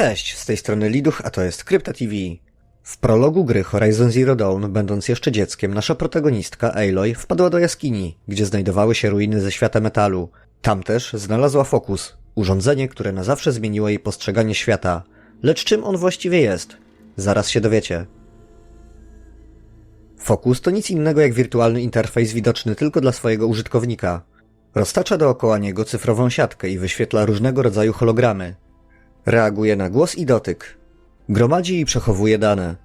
Cześć, z tej strony Liduch, a to jest Krypta TV. W prologu gry Horizon Zero Dawn, będąc jeszcze dzieckiem, nasza protagonistka Aloy wpadła do jaskini, gdzie znajdowały się ruiny ze świata metalu. Tam też znalazła Fokus, urządzenie, które na zawsze zmieniło jej postrzeganie świata. Lecz czym on właściwie jest? Zaraz się dowiecie. Fokus to nic innego jak wirtualny interfejs widoczny tylko dla swojego użytkownika. Roztacza dookoła niego cyfrową siatkę i wyświetla różnego rodzaju hologramy. Reaguje na głos i dotyk. Gromadzi i przechowuje dane.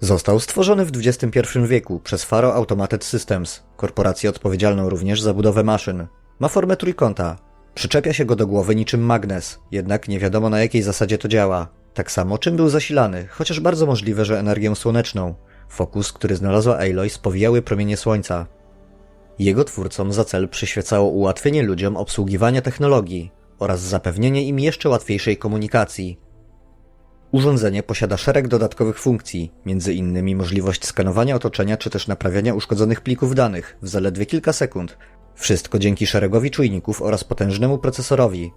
Został stworzony w XXI wieku przez Faro Automated Systems, korporację odpowiedzialną również za budowę maszyn. Ma formę trójkąta. Przyczepia się go do głowy niczym magnes, jednak nie wiadomo na jakiej zasadzie to działa. Tak samo czym był zasilany, chociaż bardzo możliwe, że energią słoneczną. Fokus, który znalazła Aloy, spowijały promienie słońca. Jego twórcom za cel przyświecało ułatwienie ludziom obsługiwania technologii oraz zapewnienie im jeszcze łatwiejszej komunikacji. Urządzenie posiada szereg dodatkowych funkcji, innymi możliwość skanowania otoczenia czy też naprawiania uszkodzonych plików danych w zaledwie kilka sekund. Wszystko dzięki szeregowi czujników oraz potężnemu procesorowi.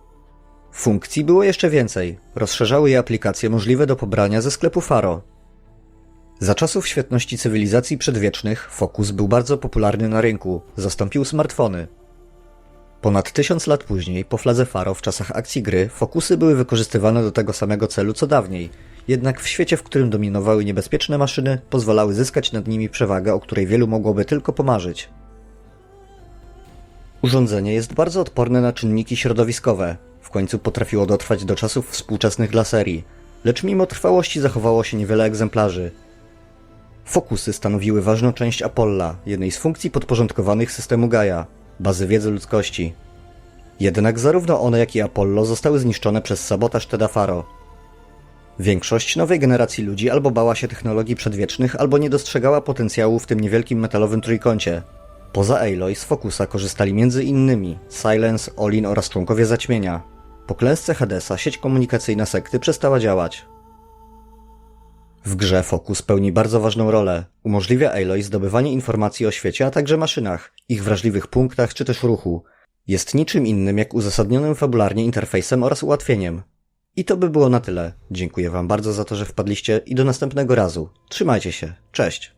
Funkcji było jeszcze więcej. Rozszerzały je aplikacje możliwe do pobrania ze sklepu Faro, za czasów świetności cywilizacji przedwiecznych Focus był bardzo popularny na rynku, zastąpił smartfony. Ponad tysiąc lat później, po fladze Faro w czasach akcji gry, fokusy były wykorzystywane do tego samego celu co dawniej, jednak w świecie, w którym dominowały niebezpieczne maszyny, pozwalały zyskać nad nimi przewagę, o której wielu mogłoby tylko pomarzyć. Urządzenie jest bardzo odporne na czynniki środowiskowe. W końcu potrafiło dotrwać do czasów współczesnych laserii, lecz mimo trwałości zachowało się niewiele egzemplarzy, Fokusy stanowiły ważną część Apolla, jednej z funkcji podporządkowanych systemu Gaia, bazy wiedzy ludzkości. Jednak zarówno one, jak i Apollo zostały zniszczone przez sabotaż Tedafaro. Większość nowej generacji ludzi albo bała się technologii przedwiecznych, albo nie dostrzegała potencjału w tym niewielkim metalowym trójkącie. Poza Aloy z Fokusa korzystali innymi Silence, Olin oraz członkowie Zaćmienia. Po klęsce Hadesa sieć komunikacyjna sekty przestała działać. W grze Focus pełni bardzo ważną rolę. Umożliwia Aloy zdobywanie informacji o świecie, a także maszynach, ich wrażliwych punktach czy też ruchu. Jest niczym innym jak uzasadnionym fabularnie interfejsem oraz ułatwieniem. I to by było na tyle. Dziękuję Wam bardzo za to, że wpadliście i do następnego razu. Trzymajcie się. Cześć.